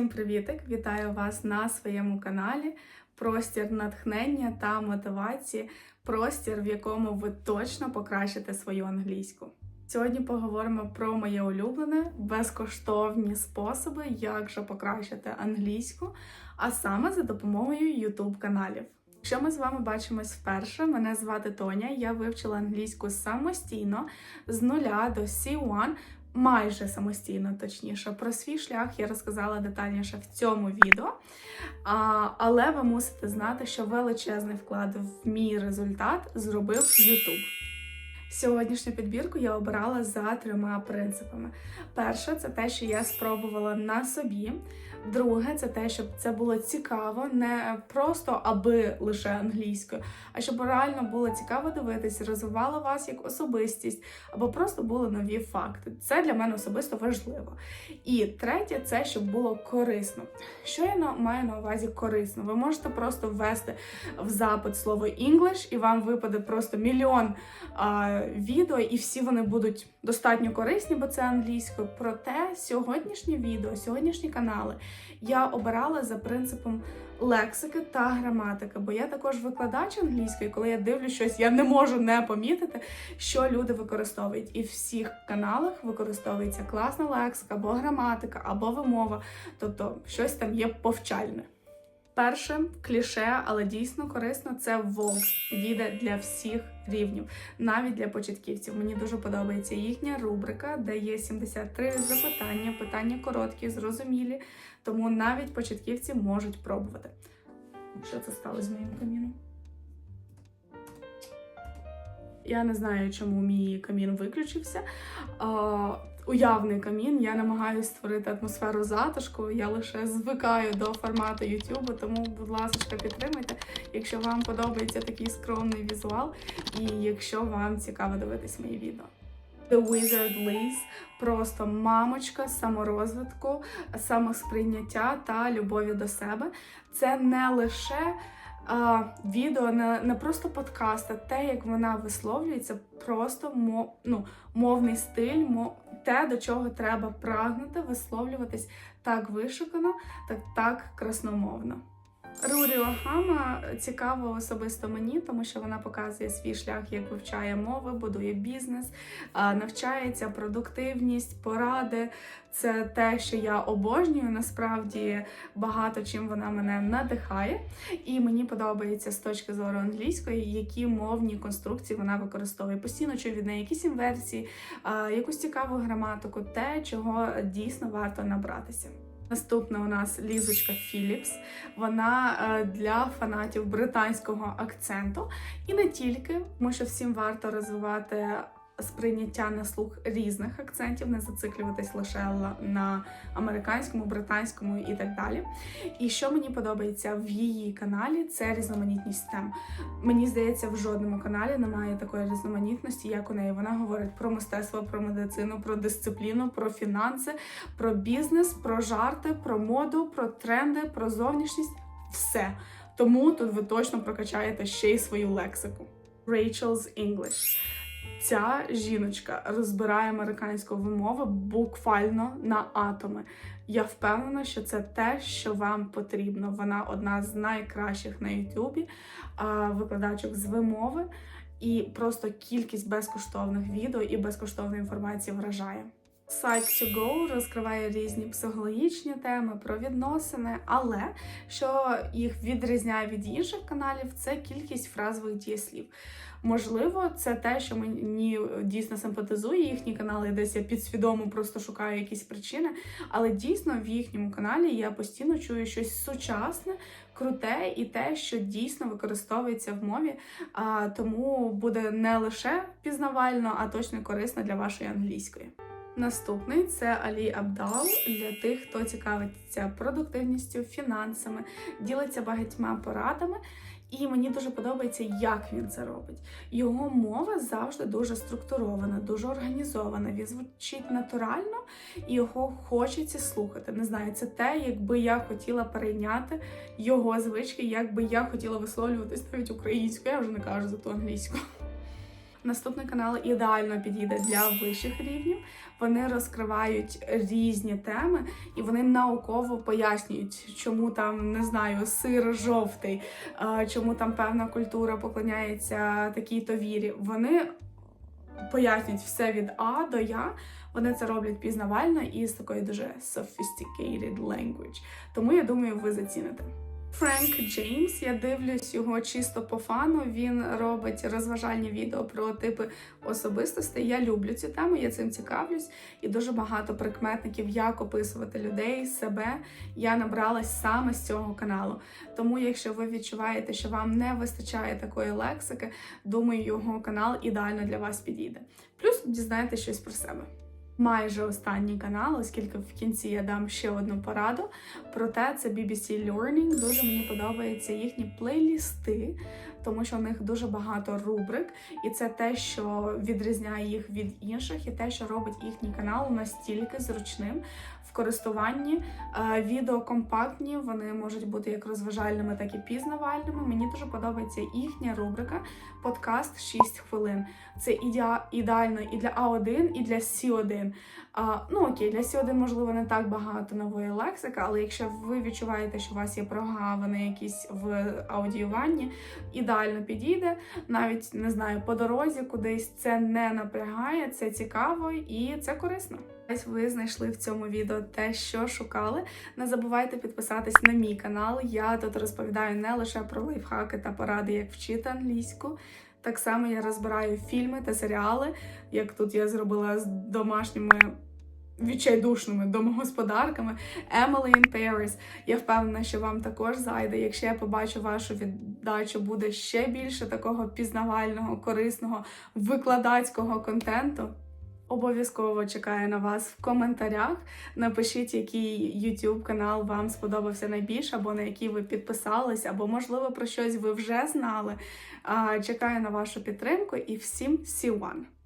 Всім привітик! Вітаю вас на своєму каналі. Простір натхнення та мотивації, простір, в якому ви точно покращите свою англійську. Сьогодні поговоримо про моє улюблене безкоштовні способи, як же покращити англійську, а саме за допомогою YouTube каналів. Якщо ми з вами бачимось вперше, мене звати Тоня. Я вивчила англійську самостійно з нуля до C1 майже самостійно, точніше. Про свій шлях я розказала детальніше в цьому відео. А, але ви мусите знати, що величезний вклад в мій результат зробив YouTube. Сьогоднішню підбірку я обирала за трьома принципами. Перше, це те, що я спробувала на собі. Друге, це те, щоб це було цікаво, не просто аби лише англійською, а щоб реально було цікаво дивитись, розвивало вас як особистість, або просто були нові факти. Це для мене особисто важливо. І третє, це щоб було корисно. Що я маю на увазі корисно? Ви можете просто ввести в запит слово English, і вам випаде просто мільйон а, відео, і всі вони будуть достатньо корисні, бо це англійською. Проте сьогоднішнє відео, сьогоднішні канали я обирала за принципом лексики та граматики, бо я також викладач англійської, коли я дивлюсь щось, я не можу не помітити, що люди використовують. І в всіх каналах використовується класна лексика, або граматика, або вимова, тобто щось там є повчальне. Перше кліше, але дійсно корисно, це Vogue. Віде для всіх рівнів, навіть для початківців. Мені дуже подобається їхня рубрика, де є 73 запитання, питання короткі, зрозумілі, тому навіть початківці можуть пробувати. Що це стало з моїм каміном? Я не знаю, чому мій камін виключився. Уявний камін. Я намагаюся створити атмосферу затишку. Я лише звикаю до формату YouTube, тому, будь ласка, підтримайте, якщо вам подобається такий скромний візуал, і якщо вам цікаво дивитись мої відео. The Wizard Liz – просто мамочка саморозвитку, самосприйняття та любові до себе. Це не лише відео, не, не просто подкаст, а те, як вона висловлюється, просто мов, ну, мовний стиль, мов, те, до чого треба прагнути, висловлюватись так вишукано, так, так красномовно. Рурі Огама цікаво особисто мені, тому що вона показує свій шлях, як вивчає мови, будує бізнес, навчається, продуктивність, поради. Це те, що я обожнюю. Насправді багато чим вона мене надихає, і мені подобається з точки зору англійської, які мовні конструкції вона використовує. Постійно чую від неї якісь інверсії, якусь цікаву граматику, те, чого дійсно варто набратися. Наступна у нас Лізочка Філіпс. Вона е, для фанатів британського акценту. І не тільки, тому що всім варто розвивати сприйняття на слух різних акцентів, не зациклюватись лише на американському, британському і так далі. І що мені подобається в її каналі, це різноманітність тем. Мені здається, в жодному каналі немає такої різноманітності, як у неї. Вона говорить про мистецтво, про медицину, про дисципліну, про фінанси, про бізнес, про жарти, про моду, про тренди, про зовнішність все. Тому тут ви точно прокачаєте ще й свою лексику. Rachel's English. Ця жіночка розбирає американську вимову буквально на атоми. Я впевнена, що це те, що вам потрібно. Вона одна з найкращих на Ютубі викладачок з вимови, і просто кількість безкоштовних відео і безкоштовної інформації вражає. Psych to Go розкриває різні психологічні теми про відносини, але що їх відрізняє від інших каналів, це кількість фразових дієслів. Можливо, це те, що мені дійсно симпатизує їхні канали, десь я підсвідомо просто шукаю якісь причини. Але дійсно в їхньому каналі я постійно чую щось сучасне, круте і те, що дійсно використовується в мові. А, тому буде не лише пізнавально, а точно корисно для вашої англійської. Наступний це Алі Абдал для тих, хто цікавиться продуктивністю, фінансами, ділиться багатьма порадами. І мені дуже подобається, як він це робить. Його мова завжди дуже структурована, дуже організована. Він звучить натурально і його хочеться слухати. Не знаю, це те, якби я хотіла перейняти його звички, якби я хотіла висловлюватись навіть українською. Я вже не кажу за ту англійську. Наступний канал ідеально підійде для вищих рівнів. Вони розкривають різні теми і вони науково пояснюють, чому там не знаю сир жовтий, е, чому там певна культура поклоняється такій-то вірі. Вони пояснюють все від А до Я. Вони це роблять пізнавально і з такою дуже sophisticated language. Тому я думаю, ви заціните. Френк Джеймс, я дивлюсь його чисто по фану. Він робить розважальні відео про типи особистостей. Я люблю цю тему, я цим цікавлюсь, і дуже багато прикметників, як описувати людей, себе. Я набралась саме з цього каналу. Тому, якщо ви відчуваєте, що вам не вистачає такої лексики, думаю, його канал ідеально для вас підійде. Плюс дізнаєтесь щось про себе. Майже останній канал, оскільки в кінці я дам ще одну пораду. Проте це BBC Learning. Дуже мені подобаються їхні плейлісти, тому що у них дуже багато рубрик, і це те, що відрізняє їх від інших, і те, що робить їхній канал настільки зручним в користуванні. Е, Відео компактні, вони можуть бути як розважальними, так і пізнавальними. Мені дуже подобається їхня рубрика подкаст 6 хвилин. Це ідеа- ідеально і для А1, і для С1. А, ну окей, для С1, можливо, не так багато нової лексики, але якщо ви відчуваєте, що у вас є прогавини якісь в аудіюванні, ідеально підійде. Навіть не знаю, по дорозі кудись це не напрягає, це цікаво і це корисно. Ось ви знайшли в цьому відео те, що шукали. Не забувайте підписатись на мій канал. Я тут розповідаю не лише про лайфхаки та поради, як вчити англійську. Так само я розбираю фільми та серіали, як тут я зробила з домашніми відчайдушними домогосподарками Emily Paris. Я впевнена, що вам також зайде. Якщо я побачу вашу віддачу, буде ще більше такого пізнавального, корисного, викладацького контенту. Обов'язково чекаю на вас в коментарях. Напишіть, який YouTube канал вам сподобався найбільше, або на який ви підписались, або, можливо, про щось ви вже знали. Чекаю на вашу підтримку і всім one!